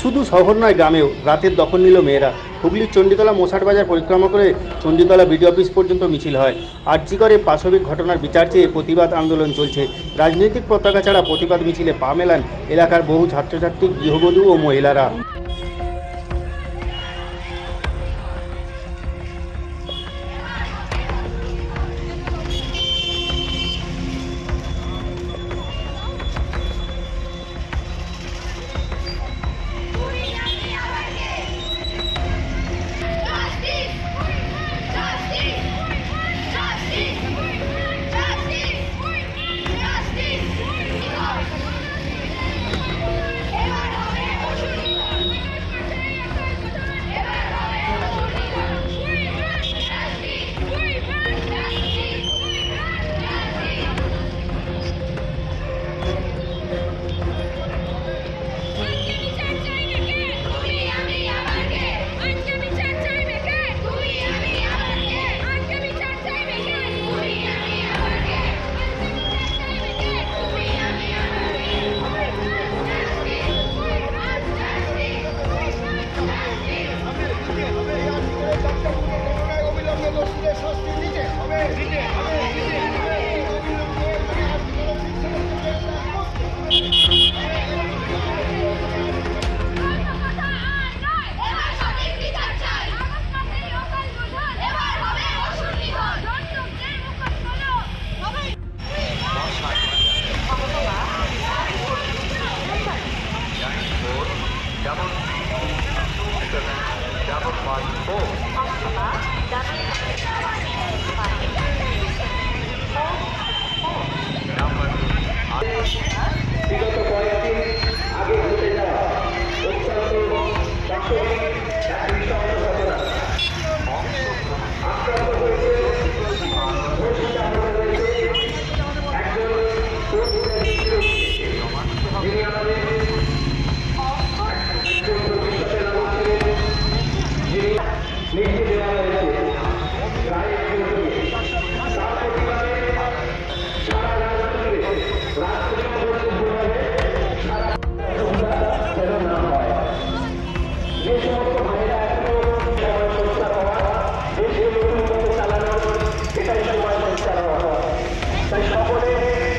শুধু শহর নয়, গ্রামেও। রাতের দখল নিল মেয়েরা। হুগলির চণ্ডীতলা মোসাট বাজার পরিক্রমা করে চণ্ডীতলা বিডি অফিস পর্যন্ত মিছিল হয়। আর্যিকরে পাশবিক ঘটনার বিচার চেয়ে প্রতিবাদ আন্দোলন চলছে। রাজনৈতিক পতাকা ছাড়া প্রতিবাদ মিছিলে পা মেলান এলাকার বহু ছাত্রছাত্রী, গৃহবধূ ও মহিলারা। Oh.